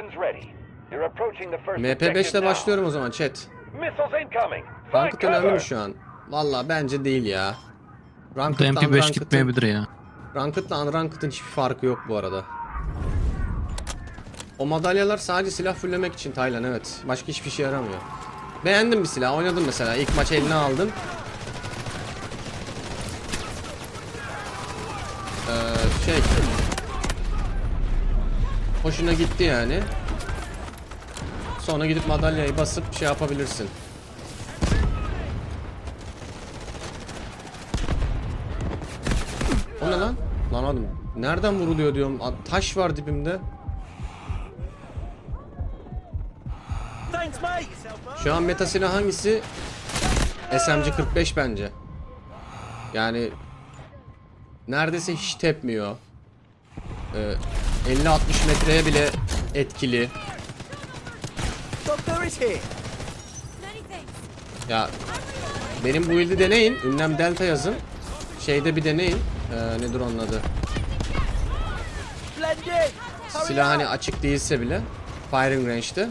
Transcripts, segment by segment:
weapons ready. You're approaching the first MP5 ile başlıyorum o zaman chat. Missiles incoming. Find Ranked önemli mi şu an? Valla bence değil ya. Ranked'la MP5 Unranked'ın gitmeyebilir ya. Ranked'la Unranked'ın hiçbir farkı yok bu arada. O madalyalar sadece silah fullemek için Taylan evet. Başka hiçbir şey yaramıyor. Beğendim bir silah oynadım mesela. İlk maç eline aldım. Ee, şey Hoşuna gitti yani. Sonra gidip madalyayı basıp şey yapabilirsin. O ne lan? Lan oğlum nereden vuruluyor diyorum. Taş var dibimde. Şu an meta silah hangisi? SMG 45 bence. Yani neredeyse hiç tepmiyor. Ee, 50-60 metreye bile etkili. Ya benim bu build'i deneyin. Ünlem delta yazın. Şeyde bir deneyin. Ee, nedir onun adı? Silah hani açık değilse bile firing range'de.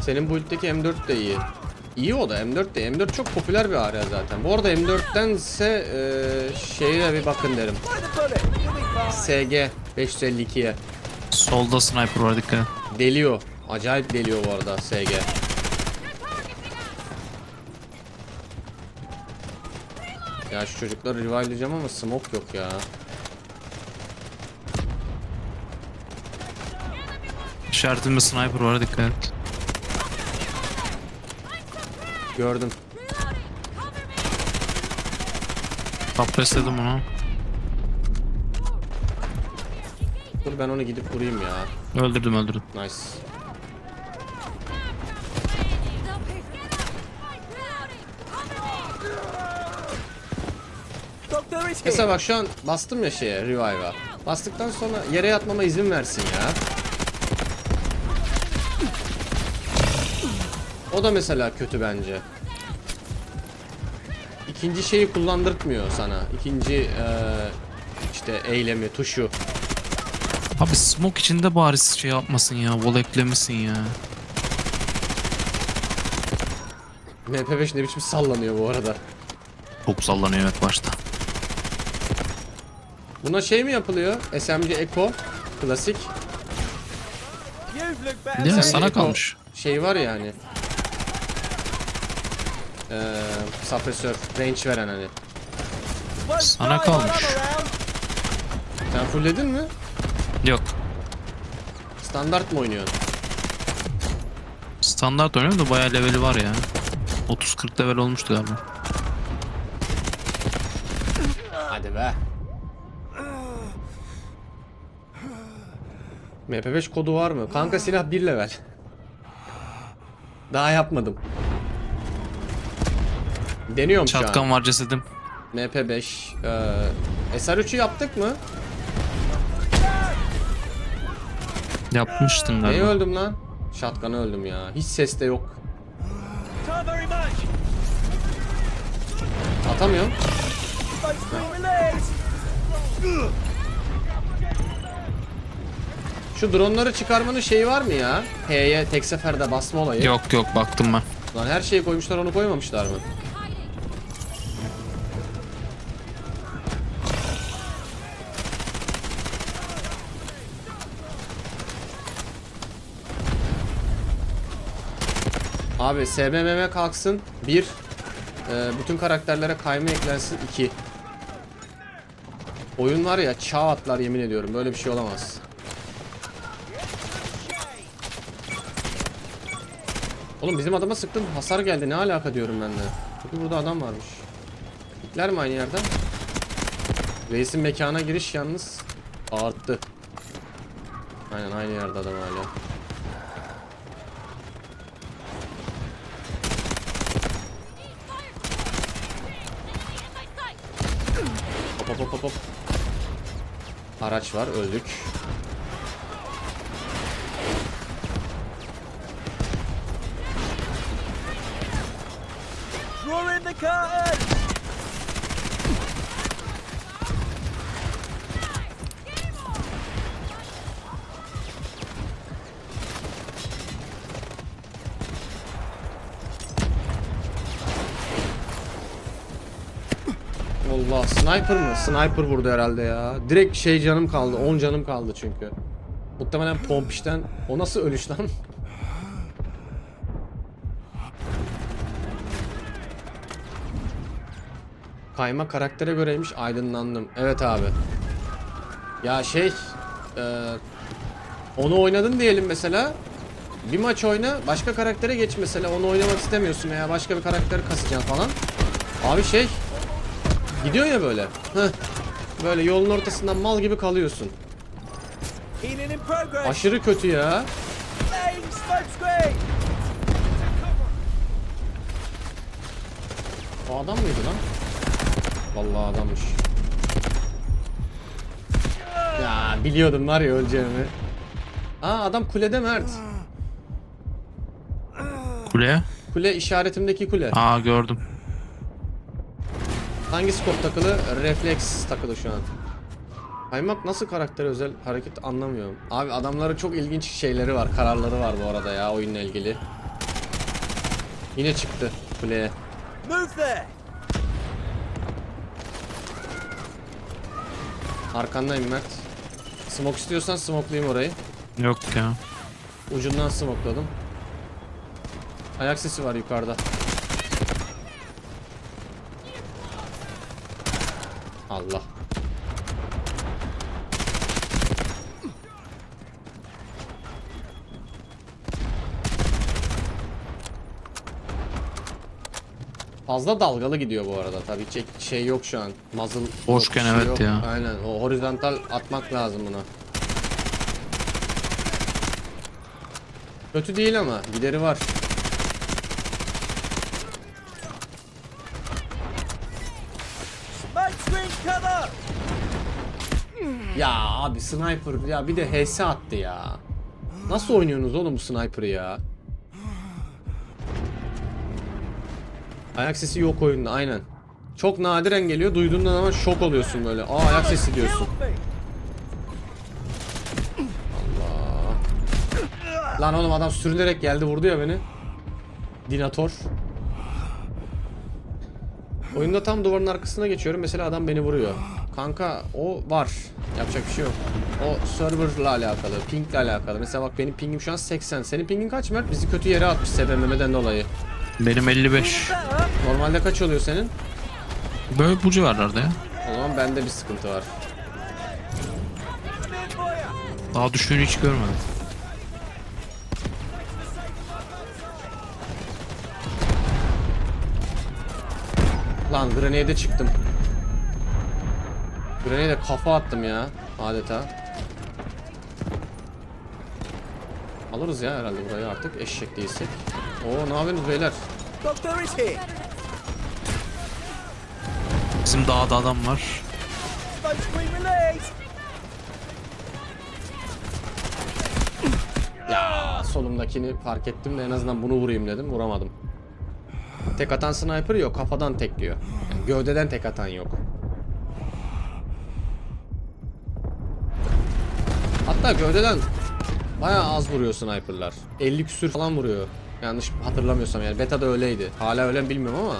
Senin build'deki M4 de iyi. İyi o da M4 de. M4 çok popüler bir area zaten. Bu arada M4'tense e, şeye bir bakın derim. SG 552'ye. Solda sniper var dikkat. Deliyor. Acayip deliyor bu arada SG. Ya şu çocukları revive'layacağım ama smoke yok ya. İşaretimde sniper var dikkat et. Gördüm. Kappresledim onu. Dur ben onu gidip vurayım ya. Öldürdüm öldürdüm. Nice. Mesela bak şu an bastım ya şeye revive'a. Bastıktan sonra yere yatmama izin versin ya. O da mesela kötü bence. İkinci şeyi kullandırtmıyor sana. İkinci eee, işte eylemi, tuşu. Abi smoke içinde bari şey yapmasın ya. Wall eklemesin ya. MP5 ne biçim sallanıyor bu arada. Çok sallanıyor evet başta. Buna şey mi yapılıyor? SMG Echo klasik. Ya sana kalmış. Şey var ya Eee suppressor range veren hani. Sana kalmış. Sen fullledin mi? Yok. Standart mı oynuyorsun? Standart oynuyor da bayağı leveli var ya. 30-40 level olmuştu galiba. Hadi be. MP5 kodu var mı? Kanka silah 1 level. Daha yapmadım. Deniyorum şu an. Çatkan var cesedim. MP5. Ee, SR3'ü yaptık mı? Yapmıştın Neye galiba. öldüm lan? Shotgun'a öldüm ya. Hiç ses de yok. Very much. Atamıyorum. Şu dronları çıkarmanın şeyi var mı ya? H'ye tek seferde basma olayı. Yok yok baktım ben. Lan her şeyi koymuşlar onu koymamışlar mı? Abi SBMM kalksın. Bir. Ee, bütün karakterlere kayma eklensin. iki. Oyun var ya çağ atlar yemin ediyorum. Böyle bir şey olamaz. Oğlum bizim adama sıktım hasar geldi ne alaka diyorum ben de. Çünkü burada adam varmış. Gitler mi aynı yerden? Reis'in mekana giriş yalnız arttı. Aynen aynı yerde adam hala. Hop hop hop hop hop. Araç var öldük. Draw in the curtain. Sniper mı? Sniper vurdu herhalde ya. Direkt şey canım kaldı. 10 canım kaldı çünkü. Muhtemelen pompişten. O nasıl ölüş lan? Kayma karaktere göreymiş aydınlandım. Evet abi. Ya şey e, onu oynadın diyelim mesela. Bir maç oyna başka karaktere geç mesela onu oynamak istemiyorsun veya başka bir karakter kasacaksın falan. Abi şey gidiyor ya böyle. Heh. Böyle yolun ortasından mal gibi kalıyorsun. Aşırı kötü ya. O adam mıydı lan? Vallahi adammış. Ya biliyordum var ya öleceğimi. Aa adam kulede Mert. Kuleye. Kule işaretimdeki kule. Aa gördüm. Hangi skop takılı? Refleks takılı şu an. Kaymak nasıl karakter özel hareket anlamıyorum. Abi adamların çok ilginç şeyleri var, kararları var bu arada ya oyunla ilgili. Yine çıktı kuleye. Move there. Arkandayım Mert. Smoke istiyorsan smoke'layayım orayı. Yok ya. Ucundan smokladım. Ayak sesi var yukarıda. Allah. Fazla dalgalı gidiyor bu arada tabii hiç şey yok şu an. Muzzle Boşken şey evet yok. ya. Aynen o horizontal atmak lazım buna. Kötü değil ama gideri var. Cover. Ya abi sniper ya bir de HS attı ya. Nasıl oynuyorsunuz oğlum bu sniper'ı ya? Ayak sesi yok oyunda aynen. Çok nadiren geliyor duyduğundan ama şok oluyorsun böyle. Aa ayak sesi diyorsun. Me. Lan oğlum adam sürünerek geldi vurdu ya beni. Dinator. Oyunda tam duvarın arkasına geçiyorum. Mesela adam beni vuruyor. Kanka o var. Yapacak bir şey yok. O serverla alakalı, pingle alakalı. Mesela bak benim pingim şu an 80. Senin pingin kaç Mert? Bizi kötü yere atmış sebememeden dolayı. Benim 55. Better. Normalde kaç oluyor senin? Böyle bu civarlarda ya. O zaman bende bir sıkıntı var. Daha düştüğünü hiç görmedim. Lan grenade'e çıktım. Grenade'e kafa attım ya adeta. Alırız ya herhalde burayı artık eşek değilsek. Oo ne yapıyorsunuz beyler? Doctor is here. Bizim dağda adam var. Ya solumdakini fark ettim de en azından bunu vurayım dedim vuramadım. Tek atan sniper yok kafadan tekliyor. Yani gövdeden tek atan yok. Hatta gövdeden bayağı az vuruyor sniperlar. 50 küsür falan vuruyor. Yanlış hatırlamıyorsam yani beta'da öyleydi. Hala öyle mi bilmiyorum ama.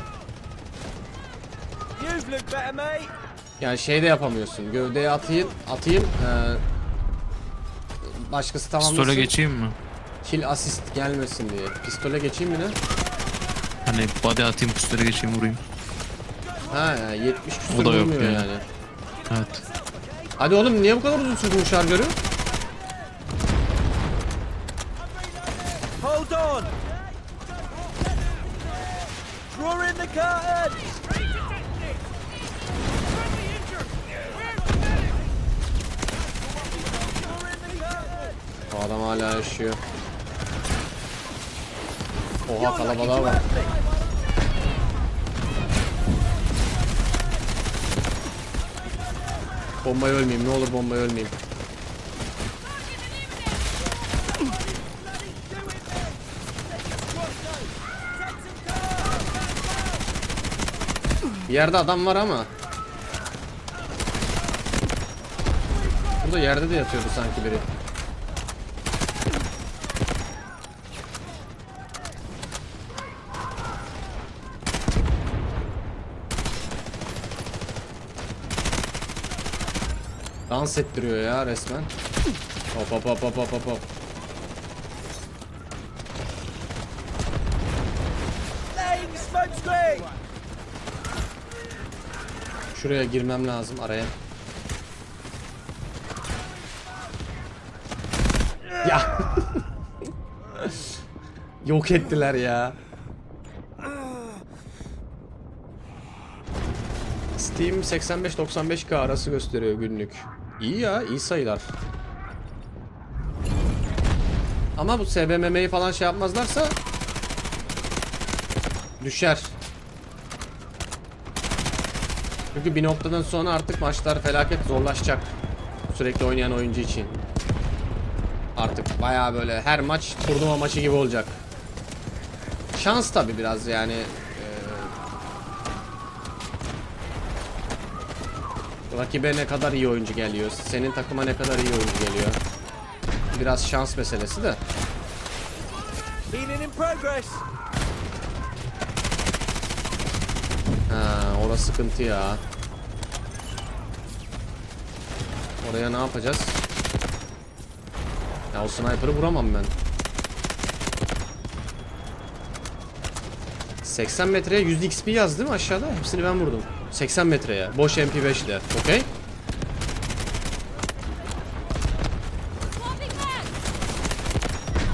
Yani şey de yapamıyorsun. Gövdeye atayım, atayım. eee başkası tamamlasın. Pistole geçeyim mi? Kill assist gelmesin diye. Pistole geçeyim mi ne? Hani body atayım pistole geçeyim vurayım. Ha yani 70 küsur O da yok vurmuyor yani. yani. Evet. Hadi oğlum niye bu kadar uzun sürdü bu şarjörü? Hold on. Draw in the curtain. O adam hala yaşıyor. Oha kalabalığa bak. Bombaya ölmeyeyim ne olur bombaya ölmeyeyim. Bir yerde adam var ama. Burada yerde de yatıyordu sanki biri. Dans ettiriyor ya resmen. Hop hop hop hop hop hop. Şuraya girmem lazım araya. Ya. Yok ettiler ya. Steam 85-95k arası gösteriyor günlük. İyi ya, iyi sayılar. Ama bu SBMM'yi falan şey yapmazlarsa düşer. Çünkü bir noktadan sonra artık maçlar felaket zorlaşacak. Sürekli oynayan oyuncu için. Artık bayağı böyle her maç turnuva maçı gibi olacak. Şans tabi biraz yani. Rakibe ne kadar iyi oyuncu geliyor. Senin takıma ne kadar iyi oyuncu geliyor. Biraz şans meselesi de. Ha, orası sıkıntı ya. Oraya ne yapacağız? Ya o sniper'ı vuramam ben. 80 metreye 100 XP yazdı değil mi aşağıda? Hepsini ben vurdum. 80 metreye. Boş MP5 ile. Okey.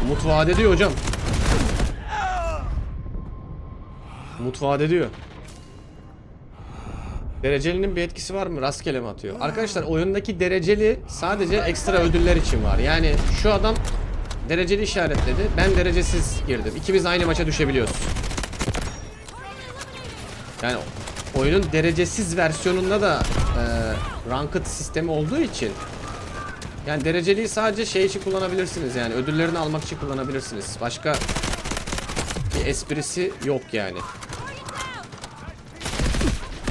Umut vaat ediyor hocam. Umut vaat ediyor. Derecelinin bir etkisi var mı? Rastgele mi atıyor? Arkadaşlar oyundaki dereceli sadece ekstra ödüller için var. Yani şu adam dereceli işaretledi. Ben derecesiz girdim. İkimiz aynı maça düşebiliyoruz. Yani oyunun derecesiz versiyonunda da e, ranked sistemi olduğu için yani dereceliyi sadece şey için kullanabilirsiniz yani ödüllerini almak için kullanabilirsiniz. Başka bir esprisi yok yani.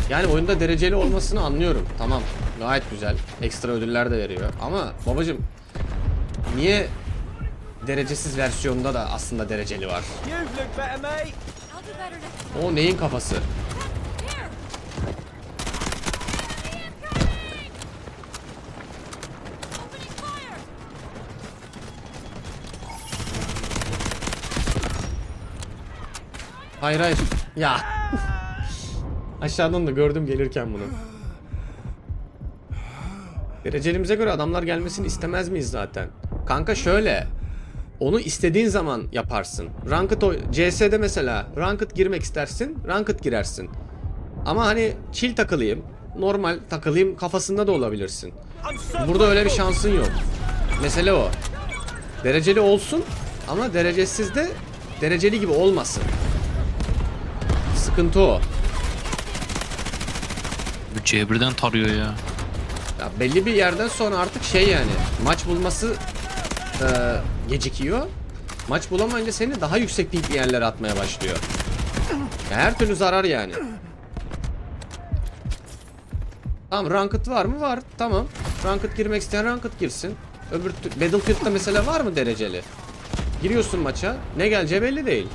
Yani oyunda dereceli olmasını anlıyorum. Tamam. Gayet güzel. Ekstra ödüller de veriyor. Ama babacım niye derecesiz versiyonda da aslında dereceli var? O neyin kafası? Hayır hayır. Ya. Aşağıdan da gördüm gelirken bunu. Derecelimize göre adamlar gelmesini istemez miyiz zaten? Kanka şöyle. Onu istediğin zaman yaparsın. Ranked oy- CS'de mesela ranked girmek istersin, ranked girersin. Ama hani chill takılayım, normal takılayım kafasında da olabilirsin. Burada öyle bir şansın yok. Mesele o. Dereceli olsun ama derecesiz de dereceli gibi olmasın. Sıkıntı o. Bu C1'den tarıyor ya. Ya belli bir yerden sonra artık şey yani maç bulması e, gecikiyor. Maç bulamayınca seni daha yüksek bir yerlere atmaya başlıyor. Ya her türlü zarar yani. Tamam ranked var mı? Var. Tamam. Ranked girmek isteyen ranked girsin. Öbür Battlefield'da mesela var mı dereceli? Giriyorsun maça. Ne geleceği belli değil.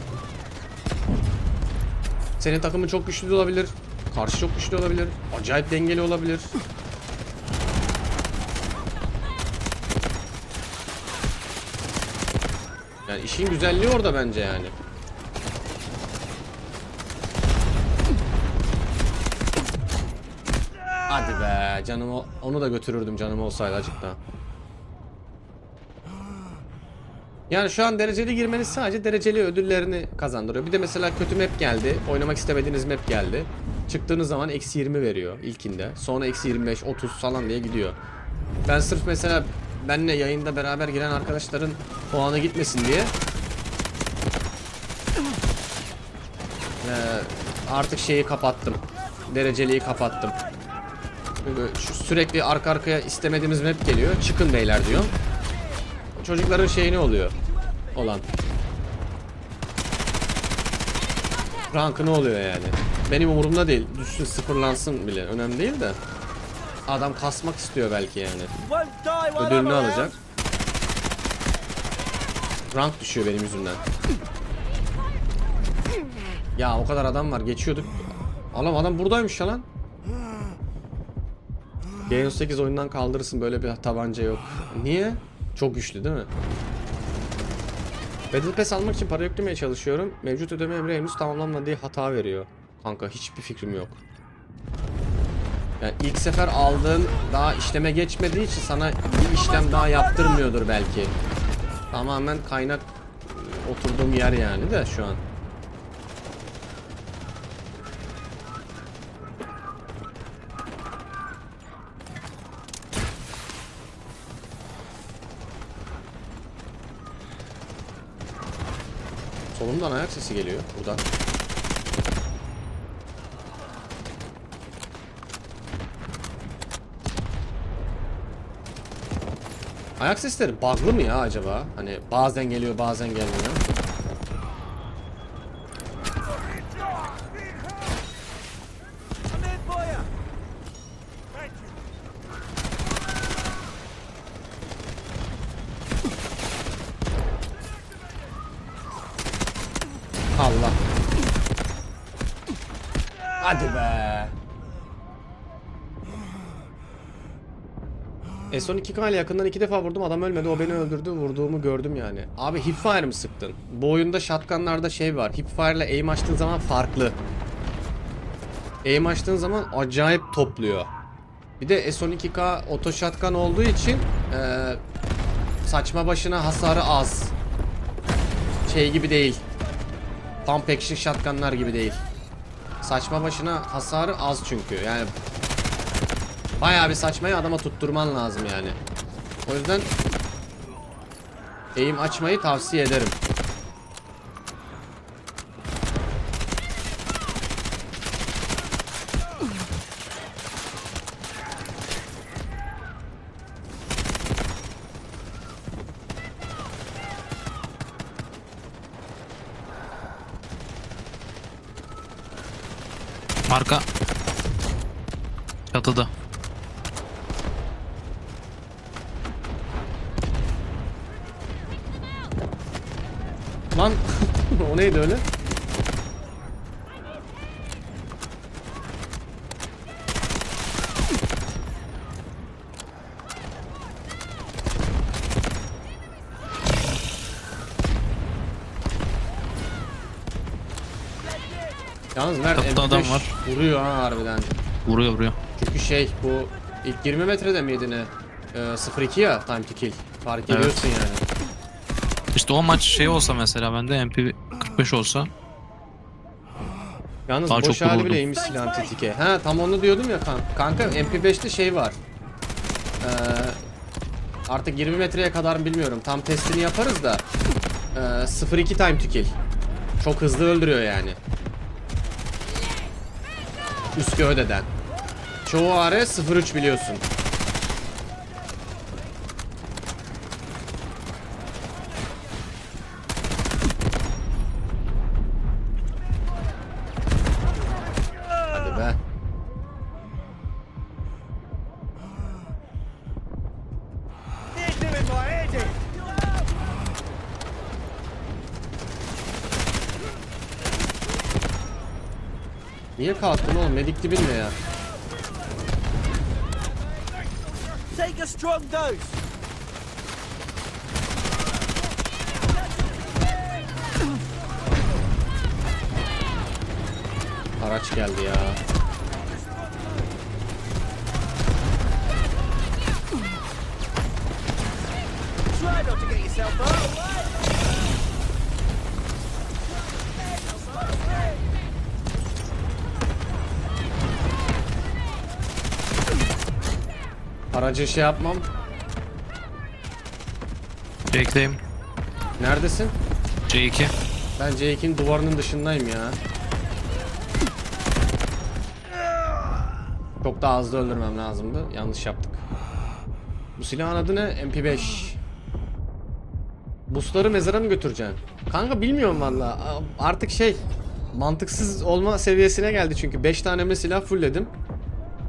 Senin takımın çok güçlü olabilir. Karşı çok güçlü olabilir. Acayip dengeli olabilir. Yani işin güzelliği orada bence yani. Hadi be canım onu da götürürdüm canım olsaydı acık. Yani şu an dereceli girmeniz sadece dereceli ödüllerini kazandırıyor. Bir de mesela kötü map geldi. Oynamak istemediğiniz map geldi. Çıktığınız zaman eksi 20 veriyor ilkinde. Sonra eksi 25, 30 falan diye gidiyor. Ben sırf mesela benle yayında beraber giren arkadaşların puanı gitmesin diye Ee, artık şeyi kapattım. Dereceliği kapattım. Çünkü şu sürekli arka arkaya istemediğimiz map geliyor. Çıkın beyler diyor. Çocukların şeyini oluyor. Olan. Rankı ne oluyor yani? Benim umurumda değil. Düşsün sıfırlansın bile. Önemli değil de. Adam kasmak istiyor belki yani. Ödülünü alacak. Rank düşüyor benim yüzümden. Ya o kadar adam var geçiyorduk. Oğlum adam buradaymış ya lan. G8 oyundan kaldırırsın böyle bir tabanca yok. Niye? Çok güçlü değil mi? Battle Pass almak için para yüklemeye çalışıyorum. Mevcut ödeme emri henüz tamamlanmadı diye hata veriyor. Kanka hiçbir fikrim yok. Yani ilk sefer aldığın daha işleme geçmediği için sana bir işlem daha yaptırmıyordur belki. Tamamen kaynak e, oturduğum yer yani de şu an. Solumdan ayak sesi geliyor buradan. Ayak sesleri bug'lı mı ya acaba? Hani bazen geliyor bazen gelmiyor. I'm in for you. Allah. Hadi be. S12K ile yakından iki defa vurdum adam ölmedi o beni öldürdü vurduğumu gördüm yani. Abi hipfire mi sıktın? Bu oyunda shotgunlarda şey var hipfire ile aim açtığın zaman farklı. Aim açtığın zaman acayip topluyor. Bir de S12K oto shotgun olduğu için eee, saçma başına hasarı az. Şey gibi değil. Pump action shotgunlar gibi değil. Saçma başına hasarı az çünkü. Yani bayağı bir saçmayı adama tutturman lazım yani. O yüzden aim açmayı tavsiye ederim. Marka. Çatıda. Lan o neydi öyle? Yalnız Mert Kapıda MP5 adam var. vuruyor ha harbiden. Vuruyor vuruyor. Çünkü şey bu ilk 20 metrede miydi ne? Ee, 02 ya time to kill. Fark Evet. ediyorsun yani. İşte o maç şey olsa mesela bende MP 45 olsa Yalnız Daha boş çok hali vururdum. bile iyiymiş silahın tetike. Ha tam onu diyordum ya kan kanka MP5'te şey var. Ee, artık 20 metreye kadar bilmiyorum. Tam testini yaparız da. Ee, 02 time to kill. Çok hızlı öldürüyor yani. Üst gövdeden. Çoğu AR 03 biliyorsun. Medik dibinde ya. Take a strong dose. Araç geldi ya. Try not to get yourself hurt. Aracı şey yapmam. C2'deyim. Neredesin? C2. Ben C2'nin duvarının dışındayım ya. Çok daha hızlı öldürmem lazımdı. Yanlış yaptık. Bu silahın adı ne? MP5. Busları mezara mı götüreceksin? Kanka bilmiyorum valla. Artık şey mantıksız olma seviyesine geldi çünkü 5 tane mi silah fullledim.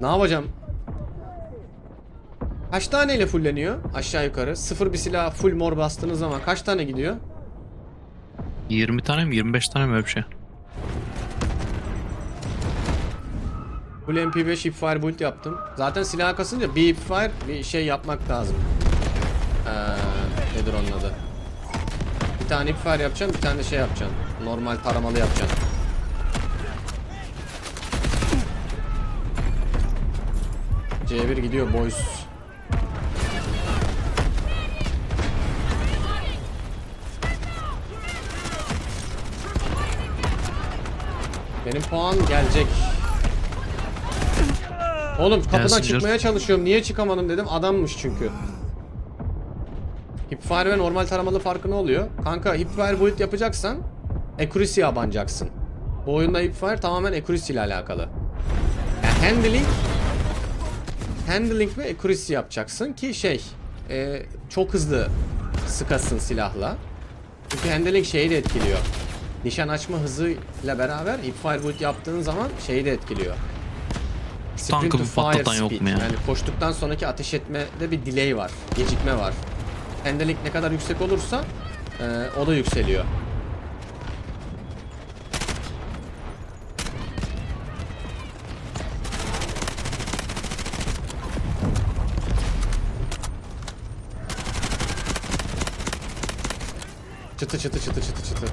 Ne yapacağım? Kaç taneyle fullleniyor aşağı yukarı? Sıfır bir silah full mor bastığınız zaman kaç tane gidiyor? 20 tane mi 25 tane mi öyle bir şey? Full MP5 hipfire build yaptım. Zaten silah kasınca bir hipfire bir şey yapmak lazım. Ee, nedir onun adı? Bir tane hipfire yapacaksın, bir tane de şey yapacaksın. Normal taramalı yapacaksın. C1 gidiyor boys. Benim puan gelecek. Oğlum kapıdan Gelsin çıkmaya canım. çalışıyorum. Niye çıkamadım dedim. Adammış çünkü. Hipfire ve normal taramalı farkı ne oluyor? Kanka hipfire build yapacaksan accuracy'ye abanacaksın. Bu oyunda hipfire tamamen accuracy ile alakalı. Yani handling handling ve accuracy yapacaksın ki şey e, çok hızlı sıkasın silahla. Çünkü handling şeyi de etkiliyor. Nişan açma hızıyla beraber hipfire build yaptığın zaman şeyi de etkiliyor. Sprint Tankı bir patlatan yok mu ya? Yani koştuktan sonraki ateş etmede bir delay var. Gecikme var. Handling ne kadar yüksek olursa e, o da yükseliyor. Çıtı çıtı çıtı çıtı çıtı.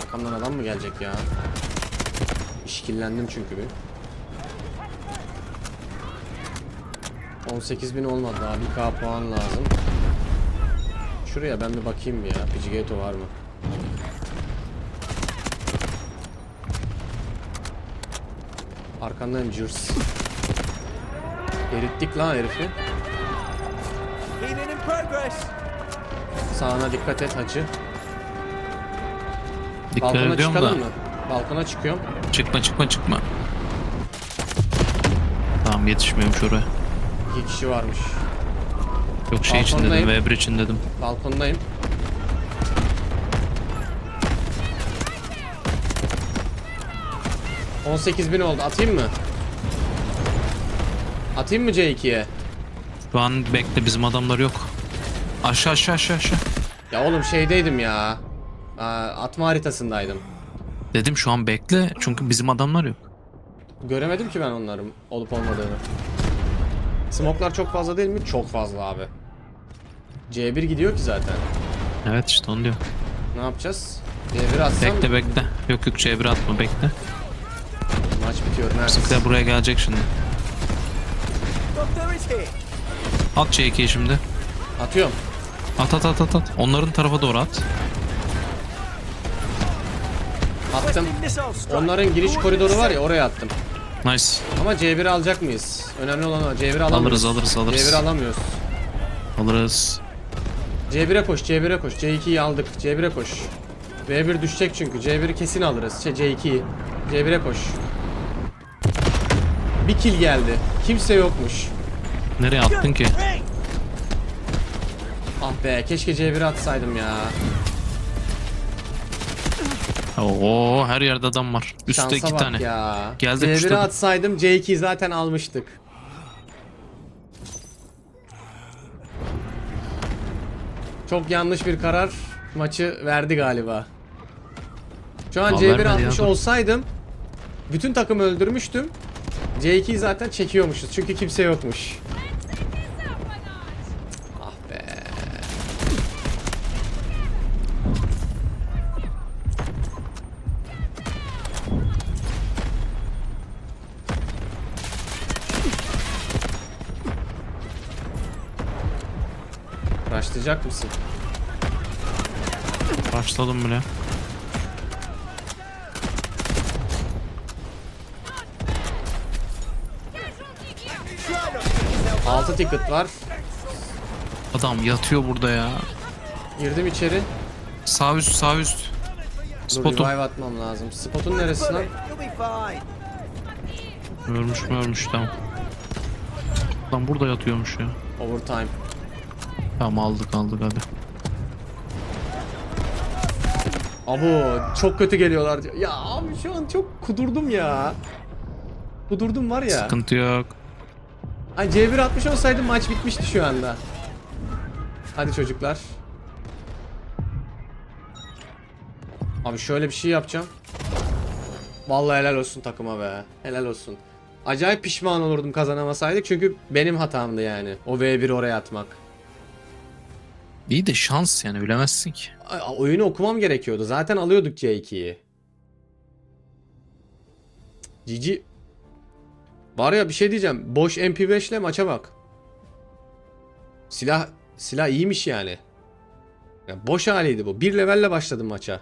Arkamdan adam mı gelecek ya? İşkillendim çünkü bir. 18.000 olmadı daha 1k puan lazım. Şuraya ben bir bakayım ya. Pijigato var mı? Arkandayım Jurs. Erittik lan herifi. Sağına dikkat et hacı. Dikkat Balkona ediyorum da. çıkalım mı? Balkona çıkıyorum. Çıkma çıkma çıkma. Tamam yetişmiyormuş oraya. İki kişi varmış. Yok şey için dedim Balkondayım. Weber için dedim. Balkondayım. bin oldu. Atayım mı? Atayım mı C2'ye? Şu an bekle bizim adamlar yok. Aşağı aşağı aşağı aşağı. Ya oğlum şeydeydim ya. Aa, atma haritasındaydım. Dedim şu an bekle çünkü bizim adamlar yok. Göremedim ki ben onların olup olmadığını. Smoklar çok fazla değil mi? Çok fazla abi. C1 gidiyor ki zaten. Evet işte onu diyor. Ne yapacağız? C1 atsam Bekle bekle. Yok yok C1 atma bekle. maç bitiyor. Neredesin? Bizimkiler buraya gelecek şimdi. At C2'yi şimdi. Atıyorum. At at at at at. Onların tarafa doğru at. Attım. Onların giriş koridoru var ya oraya attım. Nice. Ama C1 alacak mıyız? Önemli olan o. C1 alamıyoruz. Alırız, alırız, alırız. C1 alamıyoruz. Alırız. C1'e koş, C1'e koş. C2'yi aldık. C1'e koş. B1 düşecek çünkü. C1'i kesin alırız. Şey, C2'yi. C1'e koş. Bir kill geldi. Kimse yokmuş. Nereye attın ki? Ah be, keşke C1'e atsaydım ya. Oo her yerde adam var. Üstte Şansa iki bak tane. ya. Geldi, C1'e puşladı. atsaydım C2'yi zaten almıştık. Çok yanlış bir karar maçı verdi galiba. Şu an Aa, C1 vermedi ya, atmış dur. olsaydım bütün takımı öldürmüştüm. C2'yi zaten çekiyormuşuz çünkü kimse yokmuş. Başlayacak mısın? Başladım bile. 6 ticket var. Adam yatıyor burada ya. Girdim içeri. Sağ üst sağ üst. Dur revive atmam lazım. Spotun neresi lan? Ölmüş mü ölmüş tamam. Lan burada yatıyormuş ya. Overtime. Tamam aldık aldık hadi. Abo çok kötü geliyorlar. Ya abi şu an çok kudurdum ya. Kudurdum var ya. Sıkıntı yok. Ay C1 atmış olsaydım maç bitmişti şu anda. Hadi çocuklar. Abi şöyle bir şey yapacağım. Vallahi helal olsun takıma be. Helal olsun. Acayip pişman olurdum kazanamasaydık çünkü benim hatamdı yani. O V1 oraya atmak. İyi de şans yani bilemezsin ki. A- Oyunu okumam gerekiyordu. Zaten alıyorduk C2'yi. Cici. Var ya bir şey diyeceğim. Boş MP5 ile maça bak. Silah silah iyiymiş yani. Ya boş haliydi bu. Bir levelle başladım maça.